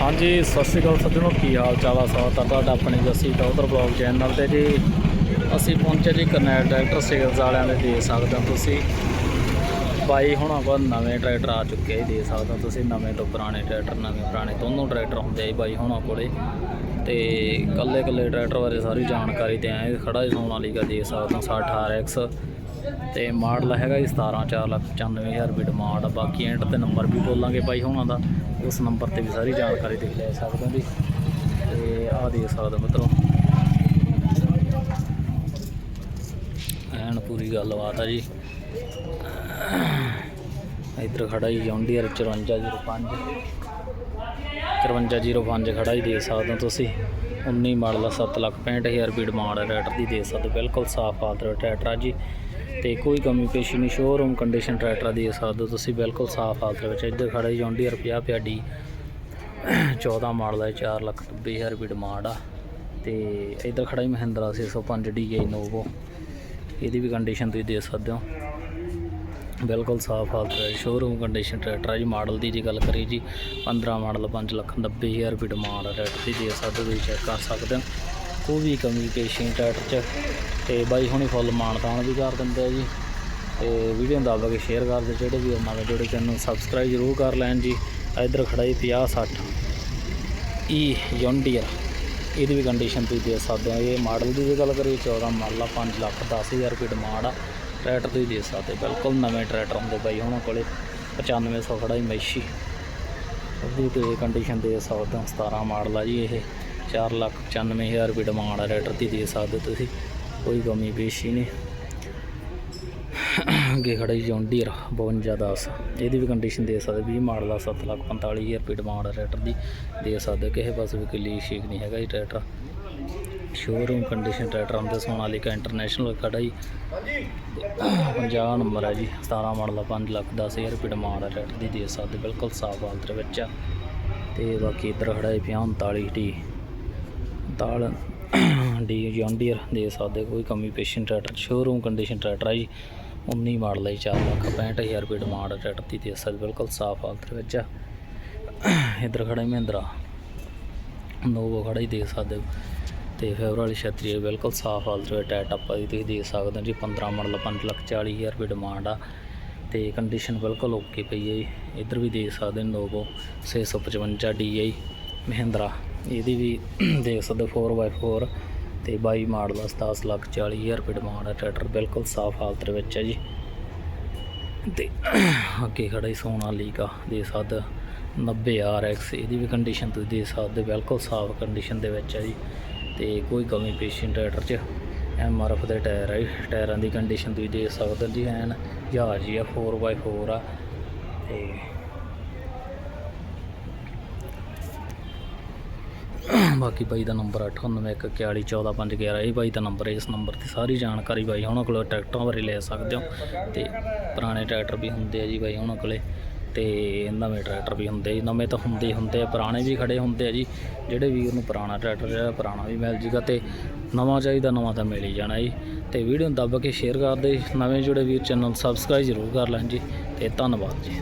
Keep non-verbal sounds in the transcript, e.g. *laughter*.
ਹਾਂਜੀ, ਸਤਿ ਸ਼੍ਰੀ ਅਕਾਲ ਸੱਜਣੋ, ਕੀ ਹਾਲ ਚਾਲ ਆ ਸਵਾਗਤ ਆ ਤੁਹਾਡਾ ਆਪਣੇ ਜੱਸੀ ਟੌਦਰ ਬਲੌਗ ਚੈਨਲ ਤੇ ਜੀ। ਅਸੀਂ ਪਹੁੰਚੇ ਜੀ ਕਰਨੈਲ ਟਰੈਕਟਰ ਸੇਲਸ ਵਾਲਿਆਂ ਦੇ ਦੇ ਸਕਦੇ ਹੋ ਤੁਸੀਂ। ਬਾਈ ਹੁਣ ਕੋਲ ਨਵੇਂ ਟਰੈਕਟਰ ਆ ਚੁੱਕੇ ਆ ਦੇ ਸਕਦੇ ਹੋ ਤੁਸੀਂ। ਨਵੇਂ ਤੋਂ ਪੁਰਾਣੇ ਟਰੈਕਟਰ, ਨਵੇਂ ਪੁਰਾਣੇ ਦੋਨੋਂ ਟਰੈਕਟਰ ਹੁੰਦੇ ਆ ਜੀ ਬਾਈ ਹੁਣਾਂ ਕੋਲੇ। ਤੇ ਕੱਲੇ ਕੱਲੇ ਟਰੈਕਟਰ ਬਾਰੇ ਸਾਰੀ ਜਾਣਕਾਰੀ ਤੇ ਆਏ ਖੜਾ ਜੀ ਸੋਨਾਲੀਕਾ ਦੇ ਸਕਦੇ ਹੋ 60 ਤੇ ਮਾਡਲ ਹੈਗਾ ਜੀ 17 4 ਲੱਖ 95000 ਰੁਪਏ ਡਿਮਾਂਡ ਆ। ਬਾਕੀ ਐਂਡ ਤੇ ਨੰਬਰ ਵੀ ਬੋਲਾਂਗੇ ਬਾਈ ਹੁਣਾਂ ਦਾ। ਉਸ ਨੰਬਰ ਤੇ ਵੀ ਸਾਰੀ ਜਾਣਕਾਰੀ ਦੇਖ ਲੈ ਸਕਦੇ ਹੋ ਜੀ। ਤੇ ਆਹ ਦੇ ਸਕਦੇ ਹੋ ਮਿੱਤਰੋ। ਐਨ ਪੂਰੀ ਗੱਲਬਾਤ ਆ ਜੀ। ਇੱਧਰ ਖੜਾ ਜੀ ਜੌਂਡੀਅਰ 5405 5405 ਖੜਾ ਹੀ ਦੇ ਸਕਦੇ ਹੋ ਤੁਸੀਂ। 19 ਮਾਡਲ ਦਾ 7 ਲੱਖ 65000 ਰੁਪਏ ਡਿਮਾਂਡ ਹੈ ਟਰੈਕਟਰ ਦੀ ਦੇ ਸਕਦੇ ਬਿਲਕੁਲ ਸਾਫ਼ ਹਾਲਤ ਦਾ ਟਰੈਕਟਰ ਆ ਜੀ। ਤੇ ਕੋਈ ਕਮੀ ਪੇਸ਼ੀ ਨਹੀਂ ਸ਼ੋਰੂਮ ਕੰਡੀਸ਼ਨ ਟਰੈਕਟਰ ਦੀ ਦੇ ਸਕਦੇ ਹੋ ਤੁਸੀਂ ਬਿਲਕੁਲ ਸਾਫ਼ ਹਾਲਤ ਵਿੱਚ ਇੱਧਰ ਖੜਾ ਹੀ ਜੌਂਡੀਅਰ 50 ਪਿਆਡੀ 14 ਮਾਡਲ ਦਾ 4 ਲੱਖ 90000 ਰੁਪਏ ਡਿਮਾਂਡ ਆ। ਤੇ ਇੱਧਰ ਖੜਾ ਹੀ ਮਹਿੰਦਰਾ 605 DI ਨੋਵੋ। ਇਹਦੀ ਵੀ ਕੰਡੀਸ਼ਨ ਤੁਸੀਂ ਦੇ ਸਕਦੇ ਹੋ। ਬਿਲਕੁਲ ਸਾਫ਼ ਹਾਲਤ ਹੈ ਸ਼ੋਰੂਮ ਕੰਡੀਸ਼ਨ ਟਰੈਕਟਰ ਹੈ ਜੀ, ਮਾਡਲ ਦੀ ਜੀ ਗੱਲ ਕਰੀ ਜੀ 15 ਮਾਡਲ 5 ਲੱਖ 90000 ਰੁਪਏ ਡਿਮਾਂਡ ਹੈ ਟਰੈਕਟਰ ਦੀ ਦੇ ਸਕਦੇ ਹੋ, ਤੁਸੀਂ ਚੈੱਕ ਕਰ ਸਕਦੇ ਹੋ। ਉਹ ਵੀ ਕਮਿਊਨੀਕੇਸ਼ਨ ਟਰੈਕਟਰ 'ਚ। ਤੇ ਬਾਈ ਹੁਣੀ ਫੁੱਲ ਮਾਨਤਾਨ ਵੀ ਕਰ ਦਿੰਦੇ ਆ ਜੀ। ਤੇ ਵੀਡੀਓ ਦੱਬ ਕੇ ਸ਼ੇਅਰ ਕਰ ਦਿਓ, ਜਿਹੜੇ ਵੀ ਨਵੇਂ ਜੁੜੇ ਚੈਨਲ ਨੂੰ ਸਬਸਕ੍ਰਾਈਬ ਜ਼ਰੂਰ ਕਰ ਲੈਣ ਜੀ। ਇੱਧਰ ਖੜਾ ਜੀ 50 60 ਈ ਯੌਂਡੀਅਰ ਇਹਦੀ ਵੀ ਕੰਡੀਸ਼ਨ ਤੁਸੀਂ ਦੇ ਸਕਦੇ ਹੋ, ਇਹ ਮਾਡਲ ਦੀ ਜੇ ਗੱਲ ਕਰੀਏ 14 ਮਾਡਲ ਆ 5 ਲੱਖ 10000 ਰੁਪਏ ਡਿਮਾਂਡ ਆ। ਟਰੈਕਟਰ ਤੁਸੀਂ ਦੇ ਸਕਦੇ ਬਿਲਕੁਲ ਨਵੇਂ ਟਰੈਕਟਰ ਹੁੰਦੇ ਬਾਈ ਉਹਨਾਂ ਕੋਲੇ 9500 ਖੜਾ ਹੀ ਮੈਸ਼ੀ ਉਹਦੀ ਤੇ ਕੰਡੀਸ਼ਨ ਦੇ ਸਕਦੇ ਹੋ 17 ਮਾਡਲ ਆ ਜੀ ਇਹ। 4 ਲੱਖ 95000 ਰੁਪਏ ਡਿਮਾਂਡ ਆ ਟਰੈਕਟਰ ਦੀ ਦੇ ਸਕਦੇ ਤੁਸੀਂ, ਕੋਈ ਕਮੀ ਪੇਸ਼ੀ ਨਹੀਂ। ਅੱਗੇ ਖੜਾ ਜੀ ਜੌਂਡੀਅਰ 5210 ਇਹਦੀ ਵੀ ਕੰਡੀਸ਼ਨ ਦੇ ਸਕਦੇ 20 ਮਾਡਲ ਦਾ 7 ਲੱਖ 45000 ਰੁਪਏ ਡਿਮਾਂਡ ਆ ਟਰੈਕਟਰ ਦੀ ਦੇ ਸਕਦੇ ਕਿਸੇ ਪਾਸੇ ਵੀ ਕੋਈ ਲੀਕ ਸ਼ੀਕ ਨਹੀਂ ਹੈਗਾ ਜੀ ਟਰੈਕਟਰ। ਸ਼ੋਰੂਮ ਕੰਡੀਸ਼ਨ ਟਰੈਕਟਰ ਆਉਂਦਾ ਸੋਨਾਲੀਕਾ ਇੰਟਰਨੈਸ਼ਨਲ ਖੜਾ ਜੀ। 50 ਨੰਬਰ ਹੈ ਜੀ 17 ਮਾਡਲ ਦਾ 5 ਲੱਖ 10000 ਰੁਪਏ ਡਿਮਾਂਡ ਆ ਟਰੈਕਟਰ ਦੀ ਦੇ ਸਕਦੇ ਬਿਲਕੁਲ ਸਾਫ਼ ਹਾਲਤ ਵਿੱਚ ਆ। ਤੇ ਬਾਕੀ ਇੱਧਰ ਖੜਾ ਹੈ 39 ਟੀ ਤਾਲ ਡੀ ਜੌਂਡੀਅਰ ਦੇ ਸਕਦੇ ਕੋਈ ਕਮੀ ਪੇਸ਼ੈਂਟ ਟਰੈਕਟਰ ਸ਼ੋਰੂਮ ਕੰਡੀਸ਼ਨ ਟਰੈਕਟਰ ਆ ਜੀ। 19 ਮਾਡਲ ਹੈ 4 ਲੱਖ 65000 ਰੁਪਏ ਡਿਮਾਂਡ ਆ ਟਰੈਕਟਰ ਦੀ ਦੇ ਸਕਦੇ ਬਿਲਕੁਲ ਸਾਫ਼ ਹਾਲਤ ਵਿੱਚ ਆ। ਇੱਧਰ ਖੜਾ ਹੈ ਮਹਿੰਦਰਾ। ਨੋਵੋ ਖੜਾ ਹੀ ਦੇ ਸਕਦੇ ਹੋ। ਤੇ ਫੇਵਰ ਵਾਲੀ ਛਤਰੀ ਬਿਲਕੁਲ ਸਾਫ਼ ਹਾਲਤ ਵਿੱਚ ਟਾਇਰ ਟੱਪਾ ਦੀ ਤੁਸੀਂ ਦੇਖ ਸਕਦੇ ਹੋ ਜੀ 15 ਮਾਡਲ 5 ਲੱਖ 40000 ਰੁਪਏ ਡਿਮਾਂਡ ਆ। ਤੇ ਕੰਡੀਸ਼ਨ ਬਿਲਕੁਲ ਓਕੇ ਪਈ ਹੈ ਜੀ। ਇੱਧਰ ਵੀ ਦੇਖ ਸਕਦੇ ਹੋ ਨੋਵੋ 655 DI ਮਹਿੰਦਰਾ। ਇਹਦੀ ਵੀ *clears throat* ਦੇਖ ਸਕਦੇ ਹੋ 4x4 ਤੇ 22 ਮਾਡਲ ਦਾ 10 ਲੱਖ 40000 ਰੁਪਏ ਡਿਮਾਂਡ ਆ ਟਰੈਕਟਰ ਬਿਲਕੁਲ ਸਾਫ਼ ਹਾਲਤ ਵਿੱਚ ਹੈ ਜੀ। ਤੇ *clears throat* ਅੱਗੇ ਖੜਾ ਹੀ ਸੋਨਾ ਸੋਨਾਲੀਕਾ ਦੇ ਸਕਦੇ ਹੋ। 90 RX ਇਹਦੀ ਵੀ ਕੰਡੀਸ਼ਨ ਤੁਸੀਂ ਦੇ ਸਕਦੇ ਬਿਲਕੁਲ ਸਾਫ਼ ਕੰਡੀਸ਼ਨ ਦੇ ਵਿੱਚ ਹੈ ਜੀ। ਤੇ ਕੋਈ ਕਮੀ ਪੇਸ਼ੈਂਟ ਟਰੈਕਟਰ ਚ। ਐਮ ਆਰ ਐਫ ਦੇ ਟਾਇਰ ਹੈ ਜੀ, ਟਾਇਰਾਂ ਦੀ ਕੰਡੀਸ਼ਨ ਤੁਸੀਂ ਦੇਖ ਸਕਦੇ ਹੋ ਜੀ ਐਨ ਜਹਾਜ਼ ਜੀ ਆ 4x4 ਆ। ਤੇ ਬਾਕੀ ਬਾਈ ਦਾ ਨੰਬਰ 9814141511 ਇਹ ਬਾਈ ਦਾ ਨੰਬਰ ਹੈ, ਇਸ ਨੰਬਰ ਤੇ ਸਾਰੀ ਜਾਣਕਾਰੀ ਬਾਈ ਉਹਨਾਂ ਕੋਲ ਟਰੈਕਟਰਾਂ ਬਾਰੇ ਲੈ ਸਕਦੇ ਹੋ ਤੇ ਪੁਰਾਣੇ ਟਰੈਕਟਰ ਵੀ ਹੁੰਦੇ ਆ ਜੀ ਬਾਈ ਉਹਨਾਂ ਕੋਲੇ ਤੇ ਨਵੇਂ ਟਰੈਕਟਰ ਵੀ ਹੁੰਦੇ ਜੀ, ਨਵੇਂ ਤਾਂ ਹੁੰਦੇ ਹੀ ਹੁੰਦੇ ਆ, ਪੁਰਾਣੇ ਵੀ ਖੜੇ ਹੁੰਦੇ ਆ ਜੀ, ਜਿਹੜੇ ਵੀਰ ਨੂੰ ਪੁਰਾਣਾ ਟਰੈਕਟਰ ਜਿਹੜਾ ਪੁਰਾਣਾ ਵੀ ਮਿਲ ਜੂਗਾ ਤੇ ਨਵਾਂ ਚਾਹੀਦਾ ਨਵਾਂ ਤਾਂ ਮਿਲ ਹੀ ਜਾਣਾ ਜੀ ਤੇ ਵੀਡੀਓ ਨੂੰ ਦੱਬ ਕੇ ਸ਼ੇਅਰ ਕਰਦੇ ਨਵੇਂ ਜੁੜੇ ਵੀਰ ਚੈਨਲ ਸਬਸਕ੍ਰਾਈਬ ਜ਼ਰੂਰ ਕਰ ਲੈਣ ਜੀ ਤੇ ਧੰਨਵਾਦ ਜੀ।